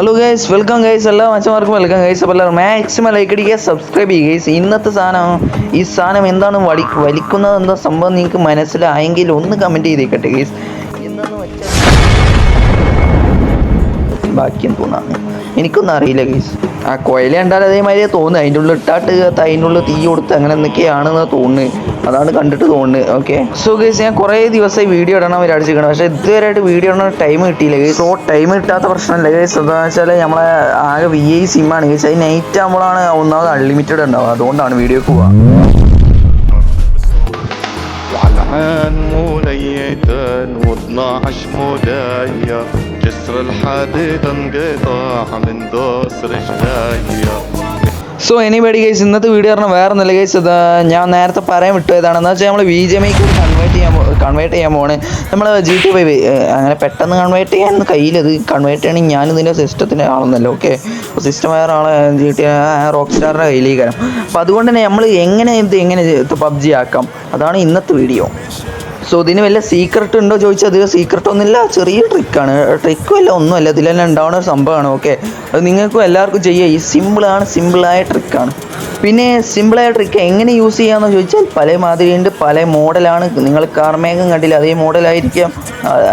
Hello guys welcome guys എല്ലാ മച്ചന്മാർക്കും welcome guys അപ്പോൾ എല്ലാവരും മാക്സിമം ലൈക്ക് അടിക്കുക സബ്സ്ക്രൈബ് ചെയ്യുക ഗൈസ് ഇന്നത്തെ സാധനം ഈ സാധനം എന്താണ് വലി വലിക്കുന്നത് എന്താ സംഭവം നിങ്ങൾക്ക് മനസ്സിലായെങ്കിൽ ഒന്ന് കമന്റ് ചെയ്തേക്കട്ടെ ഗൈസ് ബാക്കിയും തോന്നാണ്. എനിക്കൊന്നും അറിയില്ല ഗൈസ് ആ കൊയല കണ്ടാൽ അതേമാതിരി തോന്നുന്നു അതിന്റെ ഉള്ളിൽ ഇട്ടാട്ട് അതിന്റെ ഉള്ളിൽ തീ കൊടുത്ത് അങ്ങനെ എന്തൊക്കെയാണെന്ന് തോന്നുന്നു അതാണ് കണ്ടിട്ട് തോന്നുന്നത് ഓക്കെ സോ ഗൈസ് ഞാൻ കുറേ ദിവസമായി വീഡിയോ ഇടണം വിചാരിച്ചിരിക്കണം പക്ഷേ ഇതുവരെയായിട്ട് വീഡിയോ ഇടണ ടൈം കിട്ടിയില്ല ഗൈസ് സോ ടൈം കിട്ടാത്ത പ്രശ്നമല്ല ഗൈസ് എന്താണെന്ന് വെച്ചാൽ നമ്മളെ ആകെ വി ഐ സിമ്മാണ് ഗൈസ് അത് നൈറ്റ് ആകുമ്പോഴാണ് ഒന്നാമത് അൺലിമിറ്റഡ് ഉണ്ടാവുക അതുകൊണ്ടാണ് വീഡിയോക്ക് പോവുക وعلعان موليتا و12 مودايا جسر الحديد انقطاع من دوس رجليا സോ എനിബഡി ഗൈസ് ഇന്നത്തെ വീഡിയോ പറഞ്ഞാൽ വേറെ ഗൈസ് ഇത് ഞാൻ നേരത്തെ പറയാൻ വിട്ടു ഏതാണെന്ന് വെച്ചാൽ നമ്മൾ വി ജെ എമ്മയ്ക്ക് കൺവേർട്ട് ചെയ്യാൻ കൺവേർട്ട് ചെയ്യാൻ പോണ് നമ്മൾ ജി ടി ഫൈവ് അങ്ങനെ പെട്ടെന്ന് കൺവേർട്ട് ചെയ്യാൻ കയ്യിലത് കൺവേർട്ട് ചെയ്യണമെങ്കിൽ ഞാൻ ഇതിന്റെ സിസ്റ്റത്തിന്റെ ആളൊന്നല്ലോ ഓക്കെ സിസ്റ്റം വേറെ ആളെ ജി ടി റോക്ക് സ്റ്റാറിന്റെ കയ്യിലേക്ക് വരാം അപ്പോൾ അതുകൊണ്ട് തന്നെ നമ്മൾ എങ്ങനെ ഇത് എങ്ങനെ പബ്ജി ആക്കാം? അതാണ് ഇന്നത്തെ വീഡിയോ സോ ഇതിന് വല്ല സീക്രട്ട് ഉണ്ടോ ചോദിച്ചാൽ അധികം സീക്രട്ട് ഒന്നുമില്ല. ചെറിയ ട്രിക്കാണ് ട്രിക്കും അല്ല ഒന്നുമല്ല. ഇതിലെല്ലാം ഉണ്ടാവുന്ന ഒരു സംഭവമാണ്. ഓക്കെ അത് നിങ്ങൾക്കും എല്ലാവർക്കും ചെയ്യാം. ഈ സിമ്പിളാണ് സിമ്പിളായ ട്രിക്കാണ് പിന്നെ സിമ്പിളായ ട്രിക്ക് എങ്ങനെ യൂസ് ചെയ്യാമെന്ന് ചോദിച്ചാൽ പല മാതിരിയുണ്ട്. പല മോഡലാണ് നിങ്ങൾ കാർമേഘം കണ്ടില്ല? അതേ മോഡലായിരിക്കാം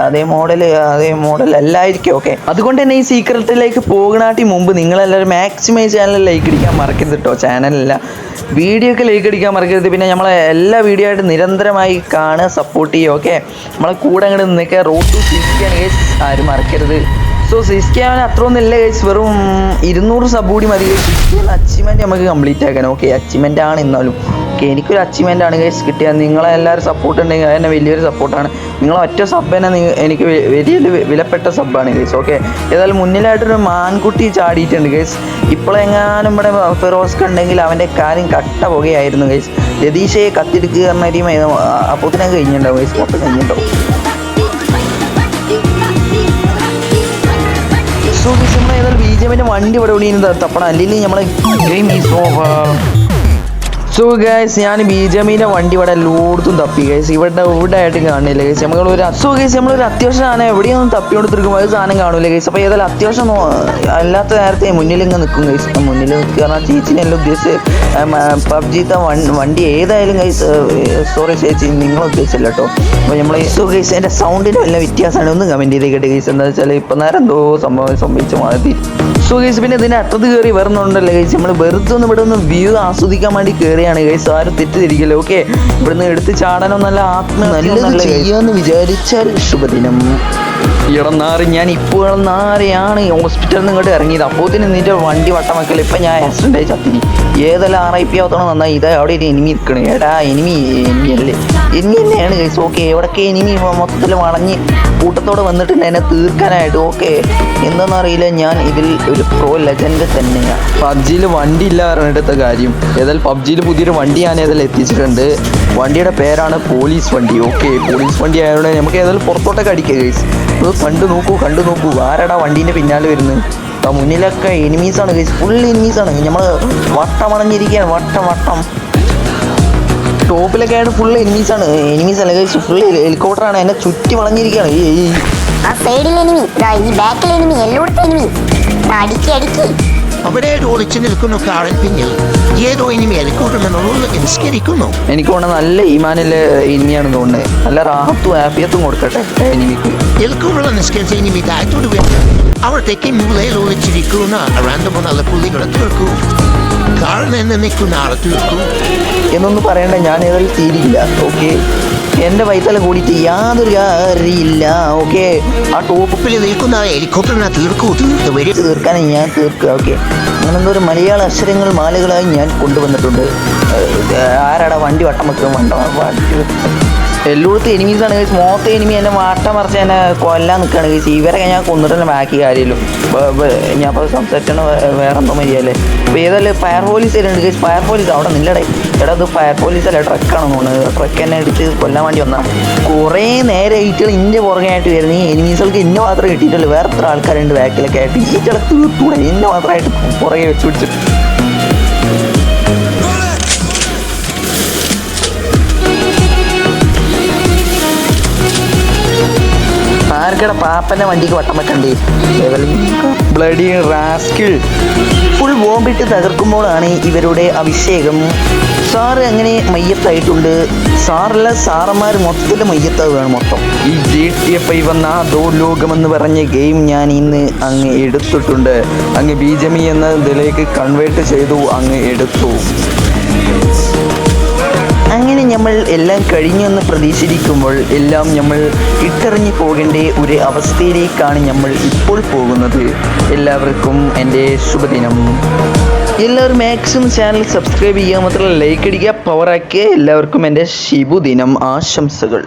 അതേ മോഡൽ അതേ മോഡൽ അല്ലായിരിക്കും. ഓക്കെ അതുകൊണ്ട് തന്നെ ഈ സീക്രട്ടിലേക്ക് പോകണാട്ടി മുമ്പ് നിങ്ങളെല്ലാവരും മാക്സിമം ചാനൽ ലൈക്ക് അടിക്കാൻ മറക്കരുത് കേട്ടോ ചാനലല്ല വീഡിയോ ഒക്കെ ലൈക്ക് അടിക്കാൻ മറക്കരുത്. പിന്നെ നമ്മളെ എല്ലാ വീഡിയോ ആയിട്ട് നിരന്തരമായി കാണുക സപ്പോർട്ട് ചെയ്യുക ഓക്കെ നമ്മളെ കൂടെ അങ്ങോട്ട് നിൽക്കുക റോഡ് ടു സിക്സ്റ്റിയാണ് കേസ് ആരും മറക്കരുത്. സോ സിസ്കാൻ അത്ര ഒന്നുമില്ല കേസ് വെറും ഇരുന്നൂറ് സബ് കൂടി മതി. സിസ്കാൻ അച്ചീവ്മെന്റ് നമുക്ക് കംപ്ലീറ്റ് ആക്കണം. ഓക്കെ അച്ചീവ്മെന്റ് ആണ് എന്നാലും. എനിക്കൊരു അച്ചീവ്മെന്റ് ആണ് കേസ് കിട്ടിയത്. നിങ്ങളെ എല്ലാവരും സപ്പോർട്ട് ഉണ്ടെങ്കിൽ അത് തന്നെ വലിയൊരു സപ്പോർട്ടാണ് നിങ്ങളെ ഒറ്റ സബ് തന്നെ എനിക്ക് വലിയൊരു വിലപ്പെട്ട സബ്ബാണ് കേസ് ഓക്കെ ഏതായാലും മുന്നിലായിട്ടൊരു മാൻകുട്ടി ചാടിയിട്ടുണ്ട് കേസ് ഇപ്പോഴെങ്ങാനും ഇവിടെ ഫിറോസ്ക്ക് ഉണ്ടെങ്കിൽ അവന്റെ കാര്യം കട്ട പുകയായിരുന്നു കേസ് രതീഷയെ കത്തിരിക്കുക പറഞ്ഞ ടീം അപ്പോൾ തന്നെ കഴിഞ്ഞിട്ടുണ്ടാവും കേസ് മൊത്തം കഴിഞ്ഞിട്ടുണ്ടാവും. ഗൈസ് ഏതായാലും ബി ജെ എമ്മിന്റെ വണ്ടി ഇവിടെ ഇവിടെ തപ്പണം അല്ലെങ്കിൽ നമ്മളെ game is over so guys ഞാൻ ബി ജെ എമ്മിന്റെ വണ്ടി ഇവിടെ എല്ലായിടത്തും തപ്പി. ഗൈസ് ഇവിടെ ഇവിടെ ആയിട്ടും കാണില്ല. ഗൈസ് നമ്മൾ ഒരു സോ ഗൈസ് നമ്മളൊരു അത്യാവശ്യം സാധനം എവിടെയൊന്നും തപ്പിക്കൊടുത്തിരിക്കും അത് സാധനം കാണില്ല. ഗൈസ് അപ്പോൾ ഏതായാലും അത്യാവശ്യം അല്ലാത്ത നേരത്തെ മുന്നിൽ ഇങ്ങനെ നിൽക്കും. ഗൈസ് മുന്നിൽ നിൽക്കുക ചേച്ചിനെല്ലാം ഉദ്ദേശിച്ച് പബ്ജിത്തെ വണ്ടി ഏതായാലും ഗൈസ് സോറി ചേച്ചി നിങ്ങൾ ഉദ്ദേശിച്ചില്ല കേട്ടോ അപ്പോൾ നമ്മൾ സോ ഗൈസ് എന്റെ സൗണ്ടിന് വല്ല വ്യത്യാസമാണ്? ഒന്ന് കമന്റ് ചെയ്തേക്കട്ടെ ഗൈസ് എന്താ വെച്ചാൽ ഇപ്പം നേരം എന്തോ സംഭവം സംഭവിച്ച മാതിരി. സോ ഗൈസ് പിന്നെ ഇതിന്റെ അറ്റത്ത് കയറി വരുന്നുണ്ടല്ലോ ഗൈസ് നമ്മൾ വെറുതെ ഒന്ന് ഇവിടെ ഒന്ന് വ്യൂ ആസ്വദിക്കാൻ വേണ്ടി കയറിയാണ് ഗൈസ് ആരും തെറ്റിദ്ധരിക്കല്ലോ ഓക്കെ ഇവിടുന്ന് എടുത്ത് ചാടാനോ നല്ല ആത്മ നല്ലത് ചെയ്യാന്ന് വിചാരിച്ചാൽ ശുഭദിനം. ഇടനാറി ഞാൻ ഇപ്പോൾ ഇടനാറിയാണ് ഹോസ്പിറ്റലിൽ നിന്ന് ഇങ്ങോട്ട് ഇറങ്ങിയത്. അപ്പോൾ തന്നെ നിന്റെ വണ്ടി വട്ടം വെക്കൽ ഇപ്പം ഞാൻ ആക്സിഡന്റ് ആയി ചത്തിരി ഏതെല്ലാം ആർ ഐ പി ആവത്തണം നന്നായി. ഇതാ അവിടെ ഒരു എനിമി നിൽക്കണേ എടാ എനിമി എനിമി അല്ലേ? എനിമി തന്നെയാണ് കേസ് ഓക്കെ എവിടൊക്കെ എനിമി മൊത്തത്തിൽ വളഞ്ഞ് കൂട്ടത്തോടെ വന്നിട്ട് എന്നെ തീർക്കാനായിട്ട്. ഓക്കെ എന്താണെന്നറിയില്ല ഞാൻ ഇതിൽ ഒരു പ്രോ ലെജൻഡ് തന്നെയാണ് പബ്ജിയിൽ വണ്ടി ഇല്ല പറഞ്ഞിട്ടത്തെ കാര്യം. ഏതായാലും പബ്ജിയിൽ പുതിയൊരു വണ്ടി ഞാൻ ഏതായാലും എത്തിച്ചിട്ടുണ്ട്. വണ്ടിയുടെ പേരാണ് പോലീസ് വണ്ടി. ഓക്കെ പോലീസ് വണ്ടി ആയതുകൊണ്ട് നമുക്ക് ഏതായാലും പുറത്തോട്ടൊക്കെ അടിക്കുക ഇത് കണ്ടു നോക്കൂ കണ്ടു നോക്കൂ. ആരടാ വണ്ടീന്റെ പിന്നാലെ വരുന്നത്? ആ മുന്നിലൊക്കെ എനിമീസാണ് ഗൈസ് ഫുൾ എനിമീസാണ്. നമ്മൾ വട്ടം അണഞ്ഞിരിക്കുകയാണ്. വട്ടം വട്ടം. ടോപ്പിലൊക്കെ ആയിട്ട് ഫുൾ എനിമീസാണ്. എനിമീസ് അല്ല ഗൈസ് ഫുൾ ഹെലികോപ്റ്ററാണ്. എന്നെ ചുറ്റി വളഞ്ഞിരിക്കുകയാണ്. ഈ ആ സൈഡിൽ എനിമി ഈ ബാക്കിൽ എനിമി എല്ലായിടത്തും എനിമി ദാ അടിക്കി അടിക്കി. അവിടെ ഒളിച്ചു നിൽക്കുന്നു കാറിൽ പിന്നിൽ. ഏതോ ഇനി മേൽക്കൂട്ടുമെന്നുള്ള നിസ്കരിക്കുന്നു. എനിക്ക് തോന്നുന്നത് നല്ല ഈമാനിലെ ഇനിയാണ് തോന്നുന്നത്. നല്ല റാഹത്തും ഹാപ്പിയത്തും കൊടുക്കട്ടെ എനിമിക്ക് നിൽക്കുമ്പോൾ നിസ്കരിച്ച ഇനി താഴത്തോട് വേണ്ട അവർ തെക്കേ മൂലയിൽ ഒളിച്ചിരിക്കുന്ന മൂന്നാൽ പുള്ളികളെ തീർക്കൂ കാറിൽ നിന്ന് നിൽക്കുന്ന എന്നൊന്നും പറയണ്ട ഞാൻ ഏതായാലും തീരില്ല ഓക്കെ എന്റെ വയത്തല കൂടിയിട്ട് യാതൊരു കാര്യമില്ല ഓക്കെ ആ ടോപ്പിൽ നിൽക്കുന്ന ഹെലികോപ്റ്ററിനെ തീർക്കൂ തീർത്ത് വരും. തീർക്കാൻ ഞാൻ തീർക്കുക ഓക്കെ അങ്ങനെന്തോ ഒരു മലയാള അക്ഷരങ്ങൾ മാലകളായി ഞാൻ കൊണ്ടുവന്നിട്ടുണ്ട്. ആരാടാ വണ്ടി വട്ടം വെക്കും വണ്ട? വണ്ടി എനിമീസ് ആണ് കഴിച്ച് മൊത്തം എനിമി എന്നെ വാട്ട മറിച്ച് എന്നെ കൊല്ലാൻ നിൽക്കുകയാണ് കഴിച്ച് ഇവരൊക്കെ ഞാൻ കൊന്നിട്ടല്ല ബാക്കി കാര്യമല്ലോ ഞാൻ അപ്പോൾ സംസാരിക്കണ വേറെ എന്തോ മതിയല്ലേ അപ്പോൾ ഏതായാലും ഫയർ പോലീസ് വരുന്നുണ്ട് കഴിച്ച് ഫയർ പോലീസ് അവിടെ നില്ലടേ. എടാ ഇത് ഫയർ പോലീസ് അല്ല? ട്രക്കാണെന്ന് തോന്നുന്നത് ട്രക്ക് എന്നെ അടിച്ച് കൊല്ലാൻ വേണ്ടി വന്നാൽ കുറേ നേരെ ഈറ്റുകൾ ഇന്റെ പുറകെ ആയിട്ട് വരുന്ന. ഈ എനിമീസുകൾക്ക് ഇന്ന മാത്രമേ കിട്ടിയിട്ടുള്ളൂ. വേറെ എത്ര ആൾക്കാരുണ്ട് ബാക്കിലൊക്കെ ആയിട്ട്. ഈറ്റകളെ തീർത്തൂടെ. ഇന്ന മാത്രമായിട്ട് പുറകെ വെച്ച് പിടിച്ചിട്ട് ആർക്കടെ പാപ്പന്റെ വണ്ടിക്ക് വട്ടം വെക്കണ്ടേ? ബ്ലഡി റാസ്കിൾ ഫുൾ ബോംബിട്ട് തകർക്കുമ്പോഴാണ് ഇവരുടെ അഭിഷേകം. സാർ അങ്ങനെ മയ്യത്തായിട്ടുണ്ട്? സാറല്ല സാറന്മാർ മൊത്തത്തിൽ മയ്യത്താവുകയാണ് മൊത്തം. ഈ ജി ടി എഫ് ഐ വന്ന ദോ ലോകമെന്ന് പറഞ്ഞ ഗെയിം ഞാൻ ഇന്ന് അങ്ങ് എടുത്തിട്ടുണ്ട്. അങ്ങ് ബി ജെ എന്ന ഇതിലേക്ക് കൺവേർട്ട് ചെയ്തു അങ്ങ് എടുത്തു. അങ്ങനെ നമ്മൾ എല്ലാം കഴിഞ്ഞെന്ന് പ്രതീക്ഷിക്കുമ്പോൾ എല്ലാം നമ്മൾ ഇട്ടെറിഞ്ഞു പോകേണ്ട ഒരു അവസ്ഥയിലേക്കാണ് നമ്മൾ ഇപ്പോൾ പോകുന്നത്. എല്ലാവർക്കും എന്റെ ശുഭദിനം. എല്ലാവരും മാക്സിമം ചാനൽ സബ്സ്ക്രൈബ് ചെയ്യുക മാത്രമല്ല ലൈക്ക് അടിക്കുക. പവറാക്കിയ എല്ലാവർക്കും എന്റെ ശിബുദിനം ആശംസകൾ.